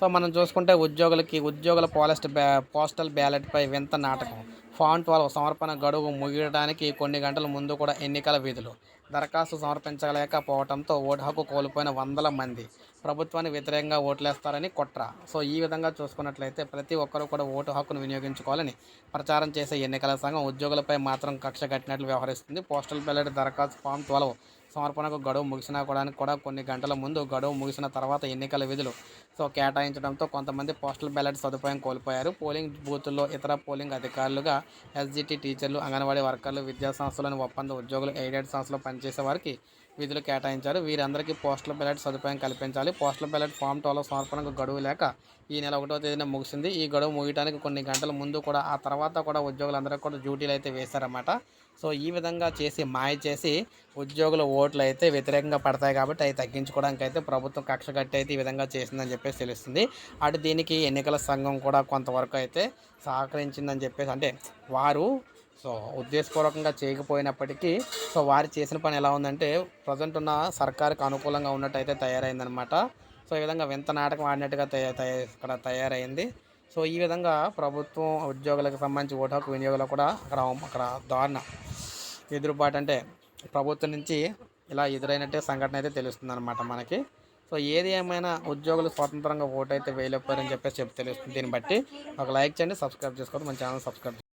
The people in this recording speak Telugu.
సో మనం చూసుకుంటే ఉద్యోగులకి ఉద్యోగుల పోలస్ట్ బ్యా పోస్టల్ బ్యాలెట్పై వింత నాటకం. ఫాంట్ ట్వెల్వ్ సమర్పణ గడువు ముగియడానికి కొన్ని గంటల ముందు కూడా ఎన్నికల విధులు. దరఖాస్తు సమర్పించలేకపోవడంతో ఓటు హక్కు కోల్పోయిన వందల మంది. ప్రభుత్వానికి వ్యతిరేకంగా ఓట్లేస్తారని కుట్ర. సో ఈ విధంగా చూసుకున్నట్లయితే ప్రతి ఒక్కరూ కూడా ఓటు హక్కును వినియోగించుకోవాలని ప్రచారం చేసే ఎన్నికల సంఘం ఉద్యోగులపై మాత్రం కక్ష కట్టినట్లు వ్యవహరిస్తుంది. పోస్టల్ బ్యాలెట్ దరఖాస్తు ఫామ్ ట్వెల్వ్ సమర్పణకు గడువు ముగిసినా కూడా కూడా కొన్ని గంటల ముందు గడువు ముగిసిన తర్వాత ఎన్నికల విధులు సో కేటాయించడంతో కొంతమంది పోస్టల్ బ్యాలెట్ సదుపాయం కోల్పోయారు. పోలింగ్ బూతుల్లో ఇతర పోలింగ్ అధికారులుగా ఎస్జిటి టీచర్లు అంగన్వాడీ వర్కర్లు విద్యా సంస్థలోని ఒప్పంద ఉద్యోగులు ఎయిడెడ్ సంస్థలో పనిచేసే వారికి విధులు కేటాయించారు. వీరందరికీ పోస్టల్ బ్యాలెట్ సదుపాయం కల్పించాలి. పోస్టల్ బ్యాలెట్ ఫామ్ టోలో సమర్పణకు గడువు లేక ఈ నెల ఒకటో తేదీన ముగిసింది. ఈ గడువు ముగియడానికి కొన్ని గంటల ముందు కూడా ఆ తర్వాత కూడా ఉద్యోగులందరికీ కూడా డ్యూటీలు అయితే వేశారన్నమాట. సో ఈ విధంగా చేసి మాయ చేసి ఉద్యోగుల ఓట్లు అయితే వ్యతిరేకంగా పడతాయి కాబట్టి అవి తగ్గించుకోవడానికి అయితే ప్రభుత్వం కక్ష కట్టి అయితే ఈ విధంగా చేసిందని చెప్పి చెప్పేసి తెలుస్తుంది. అటు దీనికి ఎన్నికల సంఘం కూడా కొంతవరకు అయితే సహకరించిందని చెప్పేసి అంటే వారు సో ఉద్దేశపూర్వకంగా చేయకపోయినప్పటికీ సో వారు చేసిన పని ఎలా ఉందంటే ప్రజెంట్ ఉన్న సర్కారుకి అనుకూలంగా ఉన్నట్టు అయితే తయారైందనమాట సో ఈ విధంగా వింత నాటకం ఆడినట్టుగా తయ- తయ- ఇక్కడ తయారైంది. సో ఈ విధంగా ప్రభుత్వం ఉద్యోగులకు సంబంధించి ఓటు హక్కు వినియోగంలో కూడా అక్కడ అక్కడ దారుణ ఎదురుబాటు అంటే ప్రభుత్వం నుంచి ఇలా ఎదురైనట్టే సంఘటన అయితే తెలుస్తుంది అనమాట మనకి. సో ఏది ఏమైనా ఉద్యోగులు స్వతంత్రంగా ఓటు అయితే వేయలేకపోయారని చెప్పేసి చెప్పి తెలుస్తుంది. దీన్ని బట్టి ఒక లైక్ చేయండి సబ్స్క్రైబ్ చేసుకోండి మన ఛానల్ సబ్స్క్రైబ్